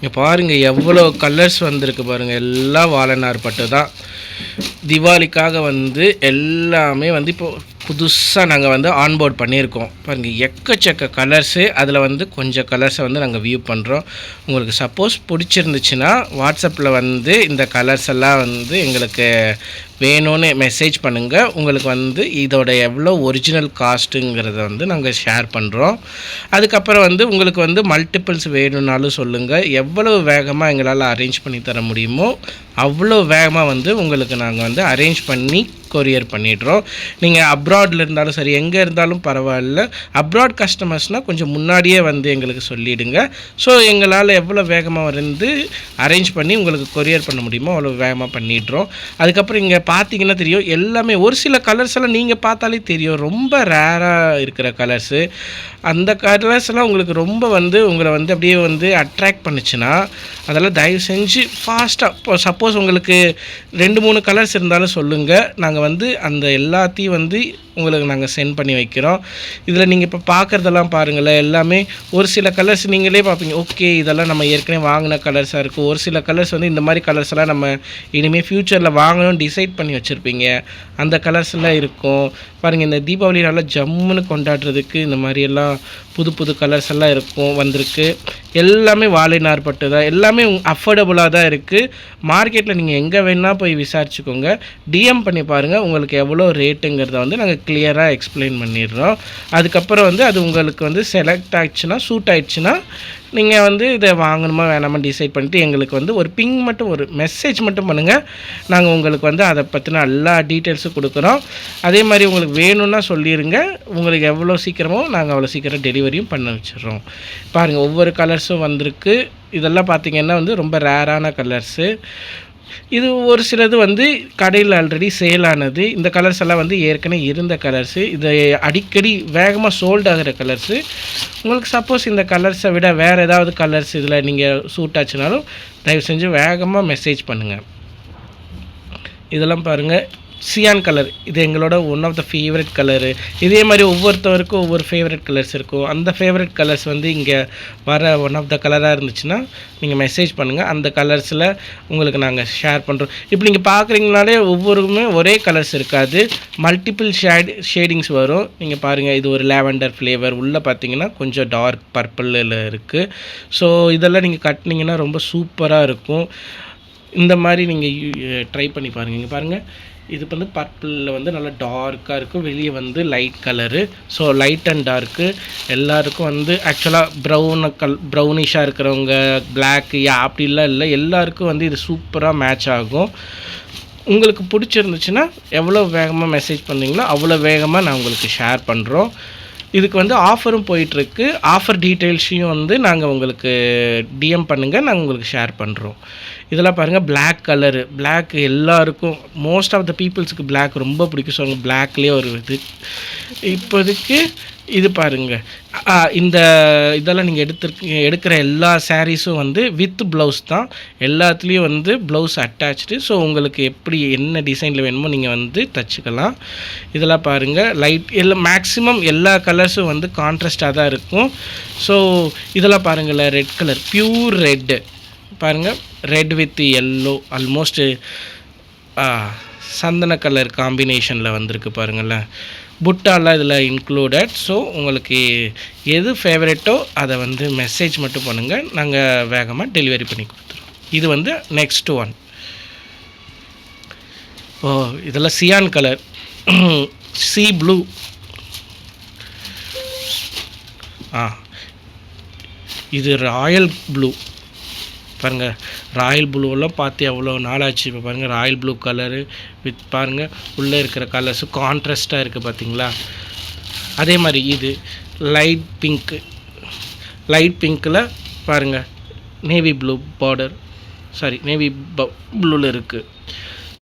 இங்கே பாருங்கள் எவ்வளோ கலர்ஸ் வந்திருக்கு பாருங்கள் எல்லாம் வாழைநார் பட்டு தான். திவாலிக்காக வந்து எல்லாமே வந்து இப்போது புதுசாக நாங்கள் வந்து ஆன்போர்ட் பண்ணியிருக்கோம். பாருங்கள் எக்கச்சக்க கலர்ஸு அதில் வந்து கொஞ்சம் கலர்ஸை வந்து நாங்கள் வியூ பண்ணுறோம் உங்களுக்கு சப்போஸ் பிடிச்சிருந்துச்சுன்னா வாட்ஸ்அப்பில் வந்து இந்த கலர்ஸ் எல்லாம் வந்து எங்களுக்கு வேணும்னு மெசேஜ் பண்ணுங்கள் உங்களுக்கு வந்து இதோட எவ்வளோ ஒரிஜினல் காஸ்ட்டுங்கிறத வந்து நாங்கள் ஷேர் பண்ணுறோம் அதுக்கப்புறம் வந்து உங்களுக்கு வந்து மல்டிபிள்ஸ் வேணும்னாலும் சொல்லுங்கள் எவ்வளோ வேகமாக எங்களால் அரேஞ்ச் பண்ணி தர முடியுமோ அவ்வளோ வேகமாக வந்து உங்களுக்கு நாங்கள் வந்து அரேஞ்ச் பண்ணி கொரியர் பண்ணிடுறோம். நீங்கள் அப்ராடில் இருந்தாலும் சரி எங்கே இருந்தாலும் பரவாயில்ல. அப்ராட் கஸ்டமர்ஸ்னால் கொஞ்சம் முன்னாடியே வந்து எங்களுக்கு சொல்லிவிடுங்க ஸோ எங்களால் எவ்வளோ வேகமாக வந்து அரேஞ்ச் பண்ணி உங்களுக்கு கொரியர் பண்ண முடியுமோ அவ்வளோ வேகமாக பண்ணிடுறோம். அதுக்கப்புறம் இங்கே பார்த்தீங்கன்னா தெரியும் எல்லாமே ஒரு சில கலர்ஸ் எல்லாம் நீங்கள் பார்த்தாலே தெரியும். ரொம்ப ரேராக இருக்கிற கலர்ஸு அந்த கலர்ஸ் எல்லாம் உங்களுக்கு ரொம்ப வந்து உங்களை வந்து அப்படியே வந்து அட்ராக்ட் பண்ணுச்சுன்னா அதெல்லாம் தயவு செஞ்சு ஃபாஸ்ட்டாக இப்போ சப்போஸ் உங்களுக்கு ரெண்டு மூணு கலர்ஸ் இருந்தாலும் சொல்லுங்கள் நாங்கள் வந்து அந்த எல்லாத்தையும் வந்து உங்களுக்கு நாங்கள் சென்ட் பண்ணி வைக்கிறோம். இதில் நீங்கள் இப்போ பார்க்குறதெல்லாம் பாருங்களேன். எல்லாமே ஒரு சில கலர்ஸ் நீங்களே பார்ப்பீங்க. ஓகே இதெல்லாம் நம்ம ஏற்கனவே வாங்கின கலர்ஸாக இருக்கும் ஒரு சில கலர்ஸ் வந்து இந்த மாதிரி கலர்ஸ்லாம் நம்ம இனிமேல் ஃப்யூச்சரில் வாங்கணும்னு டிசைட் பண்ணி வச்சுருப்பீங்க. அந்த கலர்ஸ் எல்லாம் இருக்கும். பாருங்கள் இந்த தீபாவளி நல்லா ஜம்முன்னு கொண்டாடுறதுக்கு இந்த மாதிரி எல்லாம் புது புது கலர்ஸ் எல்லாம் இருக்கும் வந்திருக்கு. எல்லாமே வாழை நார்பட்டு தான். எல்லாமே அஃபோர்டபுளாக தான் இருக்குது மார்க்கெட்டில் நீங்கள் எங்கே வேணால் போய் விசாரிச்சுக்கோங்க. டிஎம் பண்ணி பாருங்கள் உங்களுக்கு எவ்வளோ ரேட்டுங்கிறத வந்து நாங்கள் கிளியராக எக்ஸ்பிளைன் பண்ணிடுறோம். அதுக்கப்புறம் வந்து அது உங்களுக்கு வந்து செலக்ட் ஆகிடுச்சுன்னா சூட் ஆகிடுச்சுன்னா நீங்கள் வந்து இதை வாங்கணுமா வேணாமா டிசைட் பண்ணிட்டு எங்களுக்கு வந்து ஒரு பிங் மட்டும் ஒரு மெசேஜ் மட்டும் பண்ணுங்கள் நாங்கள் உங்களுக்கு வந்து அதை பற்றின எல்லா டீட்டெயில்ஸும் கொடுக்குறோம். அதே மாதிரி உங்களுக்கு வேணும்னா சொல்லிடுங்க உங்களுக்கு எவ்வளோ சீக்கிரமோ நாங்கள் அவ்வளோ சீக்கிரம் டெலிவரியும் பண்ண வச்சிடுறோம். பாருங்கள் ஒவ்வொரு கலர்ஸும் வந்திருக்கு. இதெல்லாம் பார்த்திங்கன்னா வந்து ரொம்ப ரேரான கலர்ஸு இது ஒரு சிலது வந்து கடையில் ஆல்ரெடி சேல் ஆனது. இந்த கலர்ஸ் எல்லாம் வந்து ஏற்கனவே இருந்த கலர்ஸு இது அடிக்கடி வேகமாக சோல்ட் ஆகிற கலர்ஸு உங்களுக்கு சப்போஸ் இந்த கலர்ஸை விட வேறு ஏதாவது கலர்ஸ் இதில் நீங்கள் சூட் ஆச்சுனாலும் தயவு செஞ்சு வேகமாக மெசேஜ் பண்ணுங்கள் இதெல்லாம் பாருங்கள் சியான் கலர் இது எங்களோட one of the favourite colour இதே மாதிரி ஒவ்வொருத்தவருக்கும் ஒவ்வொரு ஃபேவரட் கலர்ஸ் இருக்கும். அந்த ஃபேவரட் கலர்ஸ் வந்து இங்கே வர ஒன் ஆஃப் த கலராக இருந்துச்சுன்னா நீங்கள் மெசேஜ் பண்ணுங்கள் அந்த கலர்ஸில் உங்களுக்கு நாங்கள் ஷேர் பண்ணுறோம் இப்போ நீங்கள் பார்க்குறீங்கனாலே ஒவ்வொருமே ஒரே கலர்ஸ் இருக்காது. மல்டிபிள் ஷேட் ஷேடிங்ஸ் வரும். நீங்கள் பாருங்கள் இது ஒரு லேவண்டர் ஃப்ளேவர் உள்ளே பார்த்தீங்கன்னா கொஞ்சம் டார்க் பர்பிளில் இருக்குது ஸோ இதெல்லாம் நீங்கள் கட்டினீங்கன்னா ரொம்ப சூப்பராக இருக்கும். இந்த மாதிரி நீங்கள் ட்ரை பண்ணி பாருங்கள் இங்கே பாருங்கள் இது வந்து பர்பிளில் வந்து நல்லா டார்க்காக இருக்கும். வெளியே வந்து light colour so light and dark எல்லாருக்கும் வந்து ஆக்சுவலாக ப்ரௌன் கல் ப்ரௌனிஷாக இருக்கிறவங்க பிளாக் யா அப்படிலாம் இல்லை. எல்லாருக்கும் வந்து இது சூப்பராக மேட்ச் ஆகும். உங்களுக்கு பிடிச்சிருந்துச்சுன்னா எவ்வளோ வேகமாக மெசேஜ் பண்ணிங்களோ அவ்வளோ வேகமாக நான் உங்களுக்கு ஷேர் பண்ணுறோம் இதுக்கு வந்து ஆஃபரும் போயிட்டுருக்கு. ஆஃபர் டீட்டெயில்ஸையும் வந்து நாங்கள் உங்களுக்கு டிஎம் பண்ணுங்கள் நாங்கள் உங்களுக்கு ஷேர் பண்ணுறோம் இதெல்லாம் பாருங்கள் பிளாக் கலரு பிளாக் எல்லாருக்கும் மோஸ்ட் ஆஃப் த பீப்புள்ஸுக்கு பிளாக் ரொம்ப பிடிக்கும். ஸோ பிளாக்லேயே ஒரு இது. இப்போதைக்கு இது பாருங்கள் இந்த இதெல்லாம் நீங்கள் எடுத்துருக்கு எடுக்கிற எல்லா சாரீஸும் வந்து வித் ப்ளவுஸ் தான். எல்லாத்துலேயும் வந்து ப்ளவுஸ் அட்டாச்சு ஸோ உங்களுக்கு எப்படி என்ன டிசைனில் வேணுமோ நீங்கள் வந்து தச்சுக்கலாம். இதெல்லாம் பாருங்கள் லைட் எல்லாம் மேக்ஸிமம் எல்லா கலர்ஸும் வந்து கான்ட்ராஸ்டாக தான் இருக்கும். ஸோ இதெல்லாம் பாருங்களேன் ரெட் கலர் ப்யூர் ரெட்டு பாருங்கள் ரெட் வித் எல்லோ ஆல்மோஸ்ட்டு சந்தன கலர் காம்பினேஷனில் வந்திருக்கு பாருங்களேன் புட்டாலாம் இதில் இன்க்ளூடட் ஸோ உங்களுக்கு எது ஃபேவரெட்டோ அதை வந்து மெசேஜ் மட்டும் பண்ணுங்கள் நாங்கள் வேகமாக டெலிவரி பண்ணி கொடுத்துருவோம் இது வந்து நெக்ஸ்ட் ஒன் ஓ இதெல்லாம் சியான் கலர் சி ப்ளூ ஆ இது ராயல் ப்ளூ பாருங்கள் ராயல் ப்ளூவெல்லாம் பார்த்து எவ்வளோ நாளாச்சு. இப்போ பாருங்கள் ராயல் ப்ளூ கலரு வித் பாருங்கள் உள்ளே இருக்கிற கலர்ஸு கான்ட்ராஸ்ட்டாக இருக்குது பார்த்தீங்களா அதே மாதிரி இது லைட் பிங்க்கு லைட் பிங்க்கில் பாருங்கள் navy blue border sari navy ப்ளூவில் இருக்குது